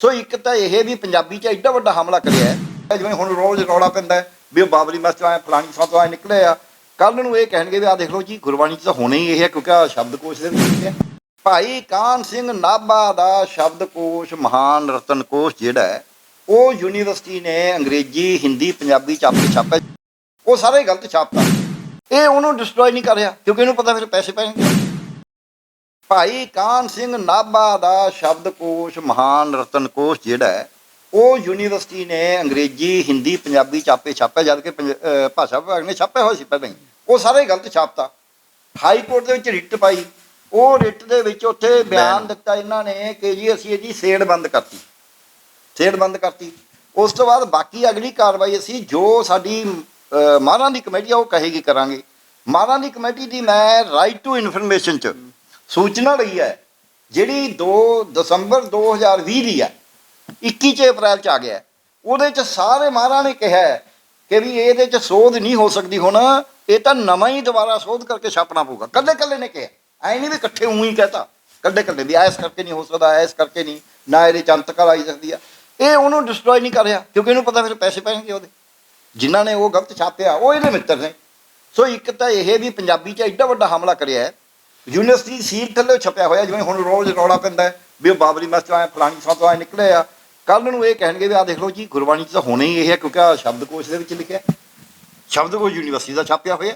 ਸੋ ਇੱਕ ਤਾਂ ਇਹ ਵੀ ਪੰਜਾਬੀ 'ਚ ਐਡਾ ਵੱਡਾ ਹਮਲਾ ਕਰਿਆ ਹੈ ਜਿਵੇਂ ਹੁਣ ਰੋਜ਼ ਰੌਲਾ ਪੈਂਦਾ ਵੀ ਉਹ ਬਾਬਰੀ ਮਸਜਿਦ ਆਏ, ਫਲਾਣੀ ਥਾਂ ਤੋਂ ਆਏ, ਨਿਕਲੇ ਆ। ਕੱਲ ਨੂੰ ਇਹ ਕਹਿਣਗੇ ਵੀ ਆ ਦੇਖ ਲਓ ਜੀ, ਗੁਰਬਾਣੀ 'ਚ ਤਾਂ ਹੋਣਾ ਹੀ ਇਹ ਹੈ ਕਿਉਂਕਿ ਆ ਸ਼ਬਦਕੋਸ਼ ਦੇ ਵਿੱਚ ਲਿਖਿਆ ਭਾਈ ਕਾਨ ਸਿੰਘ ਨਾਭਾ ਦਾ ਸ਼ਬਦਕੋਸ਼ ਮਹਾਨ ਰਤਨਕੋਸ਼ ਜਿਹੜਾ ਹੈ, ਉਹ ਯੂਨੀਵਰਸਿਟੀ ਨੇ ਅੰਗਰੇਜ਼ੀ, ਹਿੰਦੀ, ਪੰਜਾਬੀ ਚ ਆਪੇ ਛਾਪਿਆ ਉਹ ਸਾਰੇ ਗਲਤ ਛਾਪਤਾ। ਇਹ ਉਹਨੂੰ ਡਿਸਟਰੋਏ ਨਹੀਂ ਕਰ ਰਿਹਾ, ਕਿਉਂਕਿ ਇਹਨੂੰ ਪਤਾ ਫਿਰ ਪੈਸੇ ਪੈਣਗੇ। ਭਾਈ ਕਾਨ ਸਿੰਘ ਨਾਭਾ ਦਾ ਸ਼ਬਦਕੋਸ਼ ਮਹਾਨ ਰਤਨਕੋਸ਼ ਜਿਹੜਾ ਉਹ ਯੂਨੀਵਰਸਿਟੀ ਨੇ ਅੰਗਰੇਜ਼ੀ ਹਿੰਦੀ ਪੰਜਾਬੀ ਚ ਆਪੇ ਛਾਪਿਆ ਜਦ ਕਿ ਭਾਸ਼ਾ ਵਿਭਾਗ ਨੇ ਛਾਪਿਆ ਹੋਇਆ ਸੀ ਪਹਿਲਾਂ ਹੀ। ਉਹ ਸਾਰੇ ਗਲਤ ਛਾਪਤਾ। ਹਾਈ ਕੋਰਟ ਦੇ ਵਿੱਚ ਰਿਟ ਪਾਈ। ਉਹ ਰਿਟ ਦੇ ਵਿੱਚ ਉੱਥੇ ਬਿਆਨ ਦਿੱਤਾ ਇਹਨਾਂ ਨੇ ਕਿ ਜੀ ਅਸੀਂ ਇਹਦੀ ਸੇੜ ਬੰਦ ਕਰਤੀ। ਸੇੜ ਬੰਦ ਕਰਤੀ। ਉਸ ਤੋਂ ਬਾਅਦ ਬਾਕੀ ਅਗਲੀ ਕਾਰਵਾਈ ਅਸੀਂ ਜੋ ਸਾਡੀ ਮਾਹਰਾਂ ਦੀ ਕਮੇਟੀ ਆ ਉਹ ਕਹੇਗੀ ਕਰਾਂਗੇ। ਮਾਹਰਾਂ ਦੀ ਕਮੇਟੀ ਦੀ ਮੈਂ ਰਾਈਟ ਟੂ ਇਨਫੋਰਮੇਸ਼ਨ ਚ ਸੂਚਨਾ ਲਈ ਹੈ, ਜਿਹੜੀ 2 ਦਸੰਬਰ 2020 ਦੀ ਹੈ 21 ਚ ਅਪ੍ਰੈਲ ਚ ਆ ਗਿਆ ਉਹਦੇ ਚ ਸਾਰੇ ਮਾਹਰਾਂ ਨੇ ਕਿਹਾ ਕਿ ਵੀ ਇਹਦੇ ਚ ਸੋਧ ਨਹੀਂ ਹੋ ਸਕਦੀ ਹੁਣ, ਇਹ ਤਾਂ ਨਵਾਂ ਹੀ ਦੁਬਾਰਾ ਸੋਧ ਕਰਕੇ ਛਾਪਣਾ ਪਊਗਾ। ਕੱਲੇ ਕੱਲੇ ਨੇ ਕਿਹਾ, ਐ ਨਹੀਂ ਵੀ ਇਕੱਠੇ ਉਹੀ ਕਹਤਾ। ਕੱਲੇ ਕੱਲੇ ਵੀ ਐਸ ਕਰਕੇ ਨਹੀਂ ਹੋ ਸਕਦਾ ਐਸ ਕਰਕੇ ਨਹੀਂ, ਨਾ ਇਹਦੇ ਚ ਅੰਤਕਾਲ ਆਈ ਸਕਦੀ ਆ। ਇਹ ਉਹਨੂੰ ਡਿਸਟਰੋਏ ਨਹੀਂ ਕਰ ਰਿਹਾ, ਕਿਉਂਕਿ ਇਹਨੂੰ ਪਤਾ ਫਿਰ ਪੈਸੇ ਪੈਣਗੇ ਉਹਦੇ। ਜਿਨ੍ਹਾਂ ਨੇ ਉਹ ਗਲਤ ਛਾਪਿਆ, ਉਹ ਇਹਦੇ ਮਿੱਤਰ ਨੇ। ਸੋ ਇੱਕ ਤਾਂ ਇਹ ਵੀ ਪੰਜਾਬੀ 'ਚ ਐਡਾ ਵੱਡਾ ਹਮਲਾ ਕਰਿਆ ਹੈ ਯੂਨੀਵਰਸਿਟੀ ਸੀਲ ਥੱਲੇ ਛਪਿਆ ਹੋਇਆ, ਜਿਵੇਂ ਹੁਣ ਰੋਜ਼ ਰੌਲਾ ਪੈਂਦਾ ਵੀ ਉਹ ਬਾਬਰੀ ਮਸਜਿਦ ਆਏ, ਫਲਾਣੀ ਥਾਂ ਤੋਂ ਆਏ, ਨਿਕਲੇ ਆ। ਕੱਲ ਨੂੰ ਇਹ ਕਹਿਣਗੇ ਵੀ ਆ ਦੇਖ ਲਓ ਜੀ, ਗੁਰਬਾਣੀ 'ਚ ਤਾਂ ਹੋਣਾ ਹੀ ਇਹ ਹੈ, ਕਿਉਂਕਿ ਆ ਸ਼ਬਦਕੋਸ਼ ਦੇ ਵਿੱਚ ਲਿਖਿਆ ਸ਼ਬਦਕੋਸ਼ ਯੂਨੀਵਰਸਿਟੀ ਦਾ ਛਾਪਿਆ ਹੋਇਆ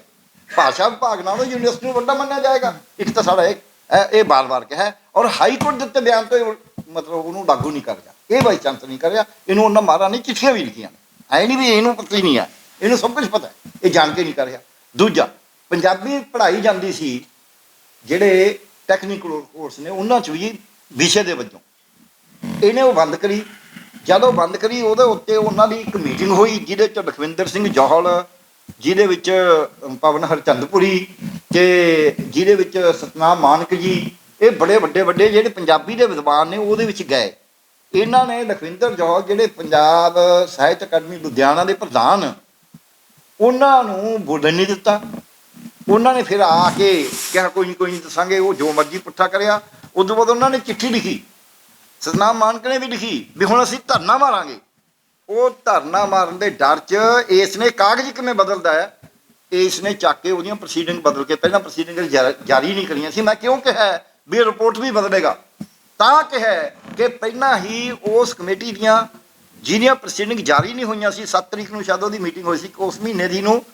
ਭਾਸ਼ਾ ਵਿਭਾਗ ਨਾਲੋਂ ਯੂਨੀਵਰਸਿਟੀ ਨੂੰ ਵੱਡਾ ਮੰਨਿਆ ਜਾਏਗਾ। ਇੱਕ ਤਾਂ ਸਾਡਾ ਇਹ, ਇਹ- ਇਹ ਬਾਰ-ਬਾਰ ਕਿਹਾ ਔਰ ਹਾਈ ਕੋਰਟ ਦੇ ਉੱਤੇ ਬਿਆਨ ਤੋਂ ਇਹ ਮਤਲਬ ਉਹਨੂੰ ਲਾਗੂ ਨਹੀਂ ਕਰ ਰਿਹਾ। ਇਹ ਬਾਈ ਚਾਂਸ ਨਹੀਂ ਕਰ ਰਿਹਾ। ਇਹਨੂੰ ਉਹਨਾਂ ਮਾਰਾ ਨੇ ਚਿੱਠੀਆਂ ਵੀ ਲਿਖੀਆਂ ਨੇ। ਐ ਨਹੀਂ ਵੀ ਇਹਨੂੰ ਪਤਾ ਹੀ ਨਹੀਂ ਹੈ। ਇਹਨੂੰ ਸਭ ਕੁਝ ਪਤਾ ਇਹ ਜਾਣ ਕੇ ਨਹੀਂ ਕਰ ਰਿਹਾ। ਦੂਜਾ, ਪੰਜਾਬੀ ਪੜ੍ਹਾਈ ਜਾਂਦੀ ਸੀ ਜਿਹੜੇ ਟੈਕਨੀਕਲ ਕੋਰਸ ਨੇ, ਉਹਨਾਂ ਚ ਵੀ ਵਿਸ਼ੇ ਦੇ ਵਜੋਂ। ਇਹਨੇ ਉਹ ਬੰਦ ਕਰੀ। ਜਦੋਂ ਬੰਦ ਕਰੀ, ਉਹਦੇ ਉੱਤੇ ਉਹਨਾਂ ਦੀ ਇੱਕ ਮੀਟਿੰਗ ਹੋਈ, ਜਿਹਦੇ ਚ ਲਖਵਿੰਦਰ ਸਿੰਘ ਜੋਹਲ, ਜਿਹਦੇ ਵਿੱਚ ਪਵਨ ਹਰਚੰਦਪੁਰੀ ਤੇ ਜਿਹਦੇ ਵਿੱਚ ਸਤਨਾਮ ਮਾਨਕ ਜੀ, ਇਹ ਬੜੇ ਵੱਡੇ ਵੱਡੇ ਜਿਹੜੇ ਪੰਜਾਬੀ ਦੇ ਵਿਦਵਾਨ ਨੇ, ਉਹਦੇ ਵਿੱਚ ਗਏ। ਇਹਨਾਂ ਨੇ ਲਖਵਿੰਦਰ ਜੋਹਲ, ਜਿਹੜੇ ਪੰਜਾਬ ਸਾਹਿਤ ਅਕਾਦਮੀ ਲੁਧਿਆਣਾ ਦੇ ਪ੍ਰਧਾਨ, ਉਹਨਾਂ ਨੂੰ ਬੋਲਣ ਨਹੀਂ ਦਿੱਤਾ। ਉਹਨਾਂ ਨੇ ਫਿਰ ਆ ਕੇ ਕਿਹਾ, ਕੋਈ ਨਹੀਂ ਕੋਈ ਨਹੀਂ ਦੱਸਾਂਗੇ, ਉਹ ਜੋ ਮਰਜ਼ੀ ਪੁੱਠਾ ਕਰਿਆ। ਉਦੋਂ ਬਾਅਦ ਉਹਨਾਂ ਨੇ ਚਿੱਠੀ ਲਿਖੀ। ਸਤਨਾਮ ਮਾਨਕ ਨੇ ਵੀ ਲਿਖੀ ਵੀ ਹੁਣ ਅਸੀਂ ਧਰਨਾ ਮਾਰਾਂਗੇ। ਉਹ ਧਰਨਾ ਮਾਰਨ ਦੇ ਡਰ 'ਚ ਇਸ ਨੇ ਕਾਗਜ਼ ਕਿਵੇਂ ਬਦਲਦਾ ਹੈ? ਇਸ ਨੇ ਚੱਕ ਕੇ ਉਹਦੀਆਂ ਪ੍ਰੋਸੀਡਿੰਗ ਬਦਲ ਕੇ, ਪਹਿਲਾਂ ਪ੍ਰੋਸੀਡਿੰਗ ਜਾਰੀ ਨਹੀਂ ਕਰੀਆਂ ਸੀ, ਮੈਂ ਕਿਉਂ ਕਿਹਾ ਵੀ ਰਿਪੋਰਟ ਵੀ ਬਦਲੇਗਾ? ਤਾਂ ਕਿਹਾ ਕਿ ਪਹਿਲਾਂ ਹੀ ਉਸ ਕਮੇਟੀ ਦੀਆਂ ਜਿਹਦੀਆਂ ਪ੍ਰੋਸੀਡਿੰਗ ਜਾਰੀ ਨਹੀਂ ਹੋਈਆਂ ਸੀ 7 ਤਰੀਕ ਨੂੰ ਸ਼ਾਇਦ ਉਹਦੀ ਮੀਟਿੰਗ ਹੋਈ ਸੀ, ਉਸ ਮਹੀਨੇ ਦੀ ਨੂੰ,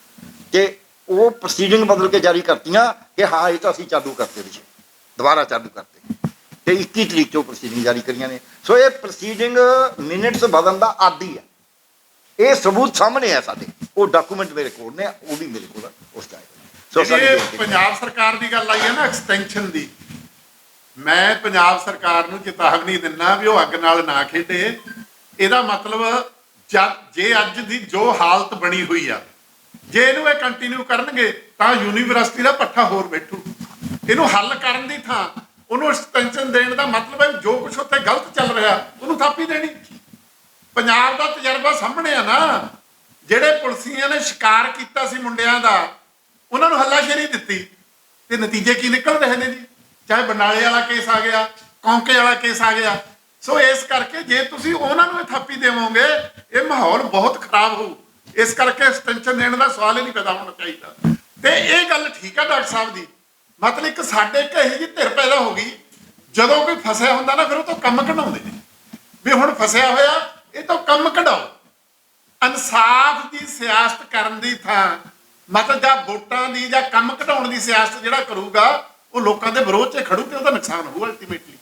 ਤੇ ਉਹ ਪ੍ਰੋਸੀਡਿੰਗ ਬਦਲ ਕੇ ਜਾਰੀ ਕਰਤੀਆਂ ਕਿ ਹਾਂ ਇਹ ਤਾਂ ਅਸੀਂ ਚਾਲੂ ਕਰਤੇ ਵਿੱਚ ਦੁਬਾਰਾ ਚਾਲੂ ਕਰਤੇ। ਤੇ 21 ਤਰੀਕ ਤੋਂ ਪ੍ਰੋਸੀਡਿੰਗ ਜਾਰੀ ਕਰੀਆਂ ਨੇ। ਸੋ ਇਹ ਪ੍ਰੋਸੀਡਿੰਗ ਮਿੰਟਸ ਬਦਲਣ ਦਾ ਆਦੀ ਹੈ ਇਹ ਸਬੂਤ ਸਾਹਮਣੇ ਹੈ ਸਾਡੇ। ਉਹ ਡਾਕੂਮੈਂਟ ਮੇਰੇ ਕੋਲ ਨੇ ਉਹ ਵੀ ਮੇਰੇ ਕੋਲ ਉਸ ਦਾ ਸੋ ਇਹ। ਪੰਜਾਬ ਸਰਕਾਰ ਦੀ ਗੱਲ ਆਈ ਹੈ ਨਾ ਐਕਸਟੈਂਸ਼ਨ ਦੀ। ਮੈਂ ਪੰਜਾਬ ਸਰਕਾਰ ਨੂੰ ਚੇਤਾਵਨੀ ਦਿੰਨਾ ਵੀ ਉਹ ਅੱਗ ਨਾਲ ਨਾ ਖੇਡੇ। ਇਹਦਾ ਮਤਲਬ ਜੇ ਅੱਜ ਦੀ ਜੋ ਹਾਲਤ ਬਣੀ ਹੋਈ ਆ ਜੇ ਇਹਨੂੰ ਇਹ ਕੰਟੀਨਿਊ ਕਰਨਗੇ, ਤਾਂ ਯੂਨੀਵਰਸਿਟੀ ਦਾ ਪੱਠਾ ਹੋਰ ਬੈਠੂ। ਇਹਨੂੰ ਹੱਲ ਕਰਨ ਦੀ ਥਾਂ, ਉਹਨੂੰ ਐਕਸਟੈਂਸ਼ਨ ਦੇਣ ਦਾ ਮਤਲਬ ਹੈ ਜੋ ਕੁਝ ਉੱਥੇ ਗਲਤ ਚੱਲ ਰਿਹਾ, ਉਹਨੂੰ ਥਾਪੀ ਦੇਣੀ। ਪੰਜਾਬ ਦਾ ਤਜਰਬਾ ਸਾਹਮਣੇ ਆ ਨਾ। ਜਿਹੜੇ ਪੁਲਸੀਆਂ ਨੇ ਸ਼ਿਕਾਰ ਕੀਤਾ ਸੀ ਮੁੰਡਿਆਂ ਦਾ, ਉਹਨਾਂ ਨੂੰ ਹੱਲਾਸ਼ੇਰੀ ਦਿੱਤੀ। ਤੇ ਨਤੀਜੇ ਕੀ ਨਿਕਲ ਰਹੇ ਨੇ ਜੀ? ਚਾਹੇ ਬਨਾਲੇ ਵਾਲਾ ਕੇਸ ਆ ਗਿਆ, ਕੌਂਕੇ ਵਾਲਾ ਕੇਸ ਆ ਗਿਆ। ਸੋ ਇਸ ਕਰਕੇ ਜੇ ਤੁਸੀਂ ਉਹਨਾਂ ਨੂੰ ਇਹ ਥਾਪੀ ਦੇਵੋਗੇ, ਇਹ ਮਾਹੌਲ ਬਹੁਤ ਖਰਾਬ ਹੋਊ। ਇਸ ਕਰਕੇ ਐਕਸਟੈਂਸ਼ਨ ਦੇਣ ਦਾ ਸਵਾਲ ਹੀ ਨਹੀਂ ਪੈਦਾ ਹੋਣਾ ਚਾਹੀਦਾ ਤੇ। ਇਹ ਗੱਲ ਠੀਕ ਆ ਡਾਕਟਰ ਸਾਹਿਬ ਦੀ। ਮਤਲਬ ਇੱਕ ਸਾਡੇ ਇੱਕ ਇਹੋ ਜਿਹੀ ਧਿਰ ਪੈਦਾ ਹੋ ਗਈ। ਜਦੋਂ ਕੋਈ ਫਸਿਆ ਹੁੰਦਾ ਨਾ, ਫਿਰ ਉਹ ਤੋਂ ਕੰਮ ਕਢਾਉਂਦੇ ਨੇ। ਵੀ ਹੁਣ ਫਸਿਆ ਹੋਇਆ, ਇਹ ਤੋਂ ਕੰਮ ਕਢਾਓ। ਇਨਸਾਫ ਦੀ ਸਿਆਸਤ ਕਰਨ ਦੀ ਥਾਂ, ਮਤਲਬ ਜਾਂ ਵੋਟਾਂ ਦੀ ਜਾਂ ਕੰਮ ਕਢਾਉਣ ਦੀ ਸਿਆਸਤ ਜਿਹੜਾ ਕਰੂਗਾ, ਉਹ ਲੋਕਾਂ ਦੇ ਵਿਰੋਧ 'ਚ ਖੜੂ ਤੇ ਉਹਦਾ ਨੁਕਸਾਨ ਹੋਊ ਅਲਟੀਮੇਟਲੀ